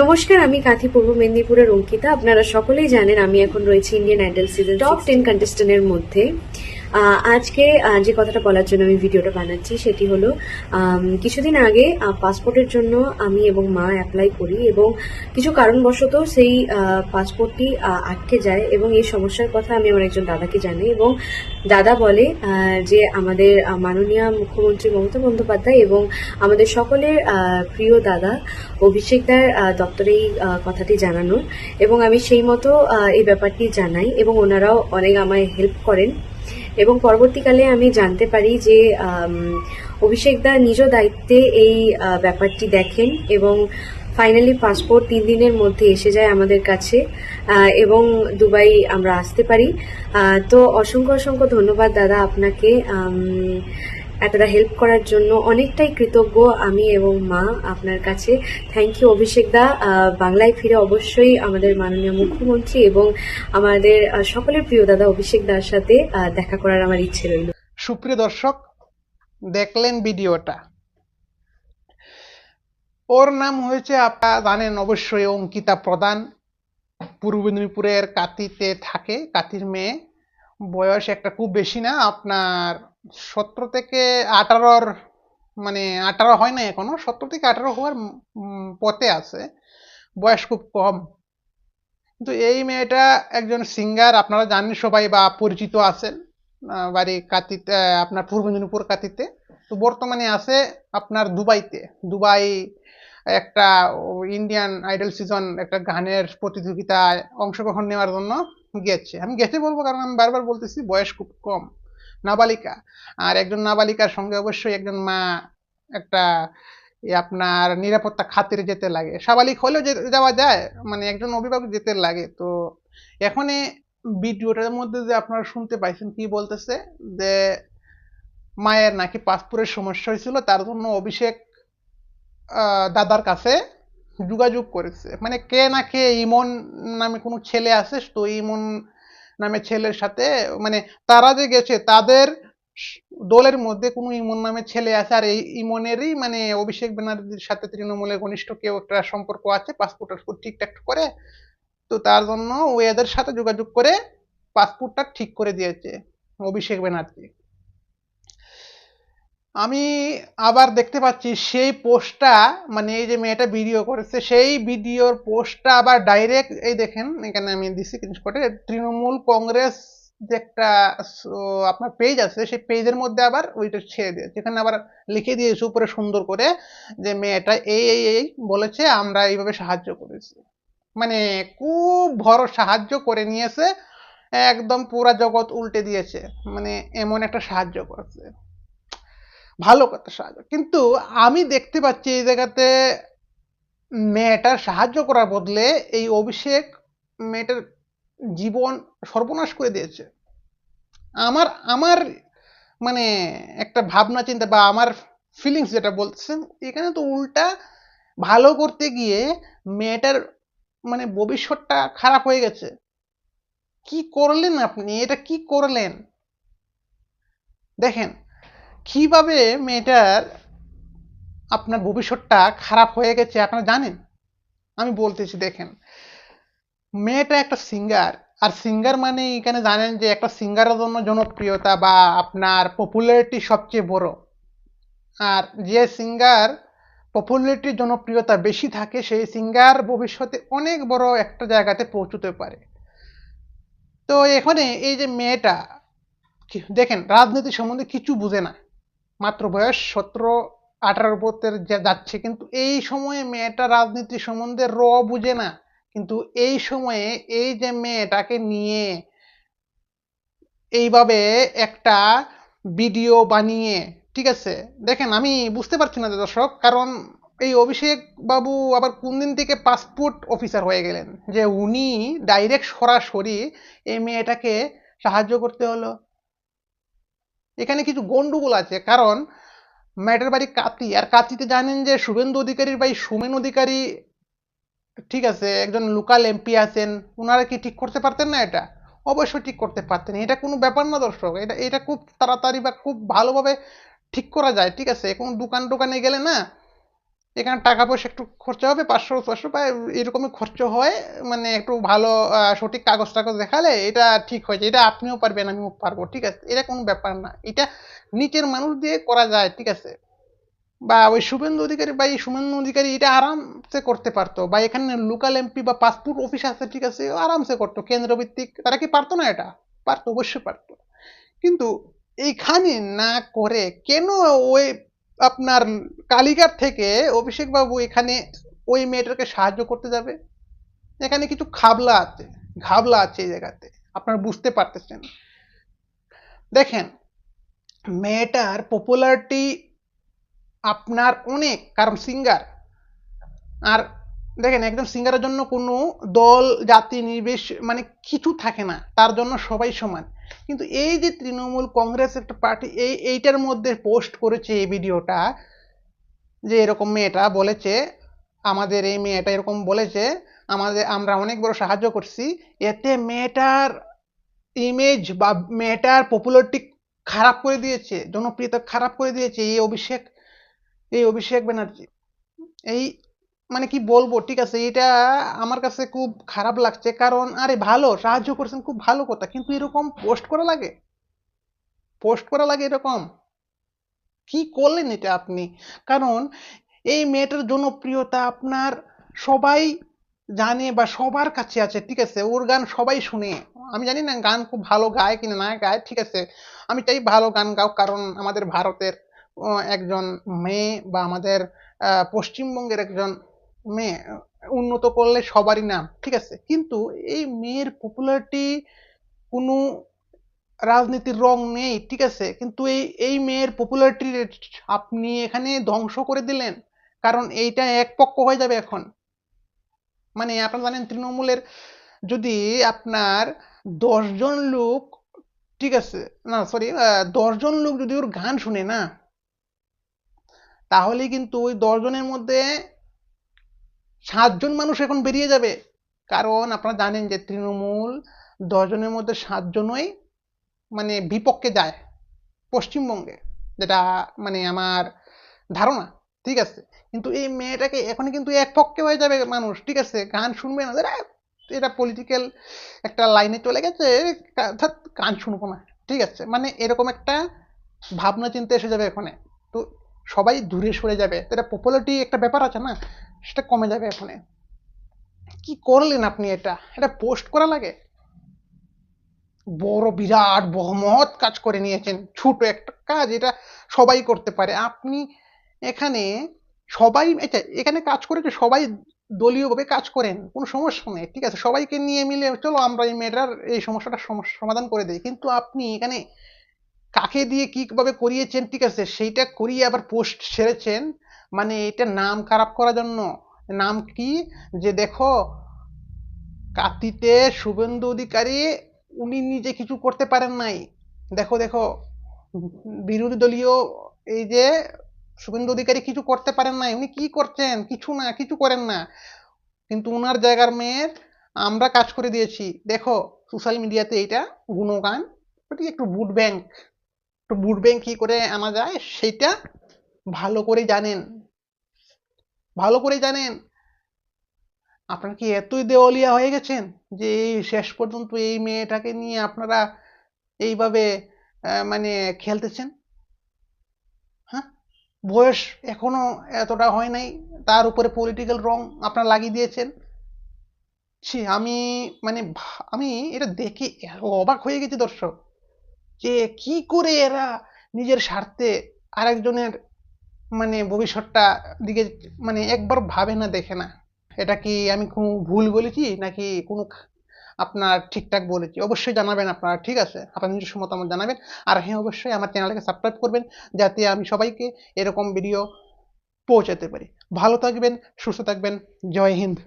নমস্কার, আমি কাথি পূর্ব মেদিনীপুরের অঙ্কিতা। আপনারা সকলেই জানেন আমি এখন রয়েছি Indian Idol season top ten কন্টেস্টেন্টের মধ্যে। আজকে যে কথাটা বলার জন্য আমি ভিডিওটা বানাচ্ছি, সেটি হলো কিছুদিন আগে পাসপোর্টের জন্য আমি এবং মা অ্যাপ্লাই করি এবং কিছু কারণবশত সেই পাসপোর্টটি আটকে যায় এবং এই সমস্যার কথা আমি আমার একজন দাদাকে জানাই এবং দাদা বলে যে আমাদের মাননীয় মুখ্যমন্ত্রী মমতা বন্দ্যোপাধ্যায় এবং আমাদের সকলের প্রিয় দাদা অভিষেকদার দপ্তরে এই কথাটি জানানোর এবং আমি সেই মতো এই ব্যাপারটি জানাই এবং ওনারাও অনেক আমায় হেল্প করেন। এবং পরবর্তীকালে আমি জানতে পারি যে অভিষেক অভিষেকদা নিজ দায়িত্বে এই ব্যাপারটি দেখেন এবং ফাইনালি পাসপোর্ট তিন দিনের মধ্যে এসে যায় আমাদের কাছে এবং দুবাই আমরা আসতে পারি। তো অসংখ্য অসংখ্য ধন্যবাদ দাদা আপনাকে। এতটা হেল্প করার জন্য অনেকটাই কৃতজ্ঞ আমি এবং মা আপনার কাছে। Thank you Abhishek da. বাংলায় ফিরে অবশ্যই আমাদের মাননীয় মুখ্যমন্ত্রী এবং আমাদের সকলের প্রিয় দাদা অভিষেক দার সাথে দেখা করার আমার ইচ্ছে রইল। সুপ্রিয় দর্শক, দেখলেন ভিডিওটা। ওর নাম হয়েছে আপনারা জানেন অবশ্যই অঙ্কিতা প্রধান। পূর্ব মেদিনীপুরের কাতিতে থাকে, কাতির মেয়ে। বয়স একটা খুব বেশি না, আপনার সতেরো থেকে আঠারোর মানে আঠারো হয় না এখনও, সতেরো থেকে আঠারো হওয়ার পথে আছে। বয়স খুব কম। কিন্তু এই মেয়েটা একজন সিঙ্গার আপনারা জানেন সবাই বা পরিচিত আছেন বাড়ি কাতিতে আপনার পূর্ব মেদিনীপুর কাতিতে। তো বর্তমানে আছে আপনার দুবাইতে। দুবাই একটা ইন্ডিয়ান আইডল সিজন একটা গানের প্রতিযোগিতায় অংশগ্রহণ নেওয়ার জন্য গেছে আমি গেছে বলব কারণ আমি বারবার বলতেছি, বয়স খুব কম। নাবালিকা। আর একজন নাবালিকার সঙ্গে অবশ্যই একজন মা একটা আপনার নিরাপত্তা খাতিরে যেতে লাগে। সাবালিক হলেও যাওয়া যায় মানে একজন অভিভাবক যেতে লাগে। তো এখানে ভিডিওটার মধ্যে যে আপনারা শুনতে পাইছেন কি বলতেছে যে মায়ের নাকি পাসপোর্টের সমস্যা হয়েছিল, তার জন্য অভিষেক দাদার কাছে যোগাযোগ করেছে। মানে কে না কে ইমন নামে কোনো ছেলে আছে, তো ইমন নামে ছেলের সাথে মানে তারা যে গেছে তাদের দলের মধ্যে কোনো ইমন নামে ছেলে আছে, আর এই ইমনেরই মানে অভিষেক ব্যানার্জির সাথে তৃণমূলের ঘনিষ্ঠ কেউ একটা সম্পর্ক আছে পাসপোর্ট টাসপোর্ট ঠিকঠাক করে, তো তার জন্য ও এদের সাথে যোগাযোগ করে পাসপোর্টটা ঠিক করে দিয়েছে অভিষেক ব্যানার্জি। আমি আবার দেখতে পাচ্ছি সেই পোস্টটা মানে এই যে মেয়েটা ভিডিও করেছে, সেই ভিডিওর পোস্টটা আবার ডাইরেক্ট এই দেখেন, এখানে আমি দিছি স্ক্রিনশটে তৃণমূল কংগ্রেস যে একটা আপনার পেজ আছে, সেই পেজের মধ্যে আবার ওইটা ছেড়ে দিয়েছে এখানে আবার লিখে দিয়েছে উপরে সুন্দর করে যে মেয়েটা এই এই এই বলেছে, আমরা এইভাবে সাহায্য করেছি। মানে খুব বড় সাহায্য করে নিয়েছে, একদম পুরা জগৎ উল্টে দিয়েছে। মানে এমন একটা সাহায্য করেছে। ভালো কথা সাহায্য কিন্তু আমি দেখতে পাচ্ছি এই জায়গাতে মেয়েটার সাহায্য করার বদলে এই অভিষেক মেয়েটার জীবন সর্বনাশ করে দিয়েছে। আমার আমার মানে একটা ভাবনা, চিন্তা বা আমার ফিলিংস যেটা বলছেন এখানে তো উল্টা ভালো করতে গিয়ে মেয়েটার মানে ভবিষ্যৎটা খারাপ হয়ে গেছে। কি করলেন আপনি? এটা কি করলেন? দেখেন কীভাবে মেয়েটার আপনার ভবিষ্যৎটা খারাপ হয়ে গেছে আপনারা জানেন? আমি বলতেছি, দেখেন। মেয়েটা একটা সিঙ্গার আর সিঙ্গার মানে এখানে জানেন যে একটা সিঙ্গারের জন্য জনপ্রিয়তা বা আপনার পপুলারিটি সবচেয়ে বড়। আর যে সিঙ্গার পপুলারিটি জনপ্রিয়তা বেশি থাকে, সেই সিঙ্গার ভবিষ্যতে অনেক বড় একটা জায়গাতে পৌঁছতে পারে। তো এখানে এই যে মেয়েটা দেখেন, রাজনীতি সম্বন্ধে কিছু বুঝে না। মাত্র বয়স সতেরো আঠারো বছর যা- যাচ্ছে। কিন্তু এই সময়ে মেয়েটা রাজনীতি সম্বন্ধে র বুঝে না। কিন্তু এই সময়ে এই যে মেয়েটাকে নিয়ে এইভাবে একটা ভিডিও বানিয়ে, ঠিক আছে? দেখেন, আমি বুঝতে পারছি না দর্শক, কারণ এই অভিষেক বাবু আবার কোন দিন থেকে পাসপোর্ট অফিসার হয়ে গেলেন? যে উনি ডাইরেক্ট সরাসরি এই মেয়েটাকে সাহায্য করতে হলো। এখানে কিছু গন্ডগোল আছে, কারণ ম্যাটের বাড়ি কাতি আর কাতিতে জানেন যে শুভেন্দু অধিকারীর ভাই সুমেন অধিকারী, ঠিক আছে, একজন লোকাল এমপি আছেন ওনারা কি ঠিক করতে পারতেন না এটা? অবশ্যই ঠিক করতে পারতেন। এটা কোনো ব্যাপার না দর্শক, এটা এটা খুব তাড়াতাড়ি বা খুব ভালোভাবে ঠিক করা যায়, ঠিক আছে, কোনো দোকান টোকানে গেলে না এখানে টাকা পয়সা একটু খরচা হবে, পাঁচশো ছশো বা এরকমই খরচ হয় মানে একটু ভালো সঠিক কাগজ টাগজ দেখালে এটা ঠিক হয়ে যায়। এটা আপনিও পারবেন, আমিও পারব, ঠিক আছে? এটা কোনো ব্যাপার না। এটা নিচের মানুষ দিয়ে করা যায়, ঠিক আছে? বা ওই শুভেন্দু অধিকারী বা এই শুভেন্দু অধিকারী এটা আরামসে করতে পারতো। বা এখানে লোকাল এমপি বা পাসপোর্ট অফিস আছে, ঠিক আছে? আরামসে করতো। কেন্দ্রভিত্তিক, তারা কি পারতো না এটা? পারতো, অবশ্যই পারতো। কিন্তু এইখানে না করে কেন ওই আপনার কালীঘাট থেকে অভিষেক বাবু এখানে ওই মেয়েটাকে সাহায্য করতে যাবে? এখানে কিছু খাবলা আছে, ঘাবলা আছে এই জায়গাতে। আপনারা বুঝতে পারতেছেন। দেখেন, মেয়েটার পপুলারিটি আপনার অনেক, কারণ সিঙ্গার আর দেখেন, একজন সিঙ্গারের জন্য কোনো দল, জাতি নির্বেশ মানে কিছু থাকে না। তার জন্য সবাই সমান। কিন্তু এই যে তৃণমূল কংগ্রেস একটা পার্টি এই, এইটার মধ্যে পোস্ট করেছে এই ভিডিওটা যে এরকম মেয়েটা বলেছে, আমাদের এই মেয়েটা এরকম বলেছে, আমাদের, আমরা অনেক বড় সাহায্য করছি। এতে মেয়েটার ইমেজ বা মেয়েটার পপুলারিটি খারাপ করে দিয়েছে, জনপ্রিয়তা খারাপ করে দিয়েছে এই অভিষেক এই অভিষেক ব্যানার্জি। এই মানে কি বলব, ঠিক আছে, এটা আমার কাছে খুব খারাপ লাগছে। কারণ, আরে ভালো, সাহায্য করছেন, খুব ভালো কথা। কিন্তু এরকম পোস্ট করা লাগে? পোস্ট করা লাগে এরকম? কি করলেন এটা আপনি? কারণ, এই মেয়েটার জনপ্রিয়তা আপনার সবাই জানে বা সবার কাছে আছে, ঠিক আছে? ওর গান সবাই শুনে। আমি জানি না গান খুব ভালো গায় কিনা না গায়, ঠিক আছে? আমি চাই ভালো গান গাও, কারণ আমাদের ভারতের একজন মেয়ে বা আমাদের পশ্চিমবঙ্গের একজন মেয়ে উন্নত করলে সবারই নাম, ঠিক আছে? কিন্তু এই মেয়ের পপুলারিটি কোনো রাজনীতির রং নেই, ঠিক আছে? কিন্তু এই এই মেয়ের পপুলারিটি আপনি এখানে ধ্বংস করে দিলেন, কারণ এইটা এক পক্ষ হয়ে যাবে এখন। মানে আপনারা জানেন, তৃণমূলের যদি আপনার দশজন লোক, ঠিক আছে? না সরি দশজন লোক যদি ওর গান শুনে না, তাহলে কিন্তু ওই দশজনের মধ্যে সাতজন মানুষ এখন বেরিয়ে যাবে। কারণ আপনারা জানেন যে তৃণমূল দশজনের মধ্যে সাতজনই মানে বিপক্ষে যায় পশ্চিমবঙ্গে যেটা মানে আমার ধারণা ঠিক আছে? কিন্তু এই মেয়েটাকে এখন কিন্তু এক পক্ষে হয়ে যাবে মানুষ ঠিক আছে? গান শুনবে না এটা পলিটিক্যাল একটা লাইনে চলে গেছে ধ্যাৎ, গান শুনব না ঠিক আছে? মানে এরকম একটা ভাবনা চিন্তা এসে যাবে এখানে তো সবাই দূরে সরে যাবে। এটা পপুলারিটি একটা ব্যাপার আছে না? সেটা কমে যাবে এখানে। কি করলেন আপনি এটা? এটা পোস্ট করা লাগে? বড় বিরাট বহমত কাজ করে নিয়েছেন, ছোট একটা কাজ এটা সবাই করতে পারে। আপনি এখানে সবাই এটা এখানে কাজ করে সবাই দলীয়ভাবে কাজ করেন? কোনো সমস্যা নেই, ঠিক আছে? সবাইকে নিয়ে মিলে চলো আমরা এই মেয়েটার এই সমস্যাটা সমস্যা সমাধান করে দিই। কিন্তু আপনি এখানে কাকে দিয়ে কীভাবে করিয়েছেন, ঠিক আছে? সেইটা করিয়ে আবার পোস্ট সেরেছেন মানে এটা নাম খারাপ করার জন্য। নাম কি? যে দেখো কাতিতে শুভেন্দু অধিকারী, উনি নিজে কিছু করতে পারেন নাই। দেখো দেখো, বিরোধী দলীয় এই যে শুভেন্দু অধিকারী কিছু করতে পারেন নাই। উনি কি করছেন? কিছু না, কিছু করেন না। কিন্তু উনার জায়গার মেয়ের আমরা কাজ করে দিয়েছি। দেখো সোশ্যাল মিডিয়াতে এইটা গুণগান একটু বুট ব্যাংক একটু বুট ব্যাংক কি করে আনা যায়? সেটা ভালো করে জানেন। ভালো করে জানেন। আপনারা কি এতই দেওয়ালিয়া হয়ে গেছেন যে এই শেষ পর্যন্ত এই মেয়েটাকে নিয়ে আপনারা এইভাবে মানে খেলতেছেন? হ্যাঁ? বয়স এখনও এতটা হয় নাই, তার উপরে পলিটিক্যাল রং আপনারা লাগিয়ে দিয়েছেন। ছি, আমি মানে আমি এটা দেখে অবাক হয়ে গেছি দর্শক, যে কি করে এরা নিজের স্বার্থে আরেকজনের মানে ভবিষ্যৎটা দিকে মানে একবার ভাবে না, দেখে না। এটা কি আমি কোনো ভুল বলেছি নাকি কোনো আপনার ঠিকঠাক বলেছি? অবশ্যই জানাবেন আপনারা, ঠিক আছে? আপনার নিজস্ব মতামত জানাবেন। আর হ্যাঁ অবশ্যই আমার চ্যানেলটাকে সাবস্ক্রাইব করবেন, যাতে আমি সবাইকে এরকম ভিডিও পৌঁছাতে পারি। ভালো থাকবেন, সুস্থ থাকবেন। জয় হিন্দ।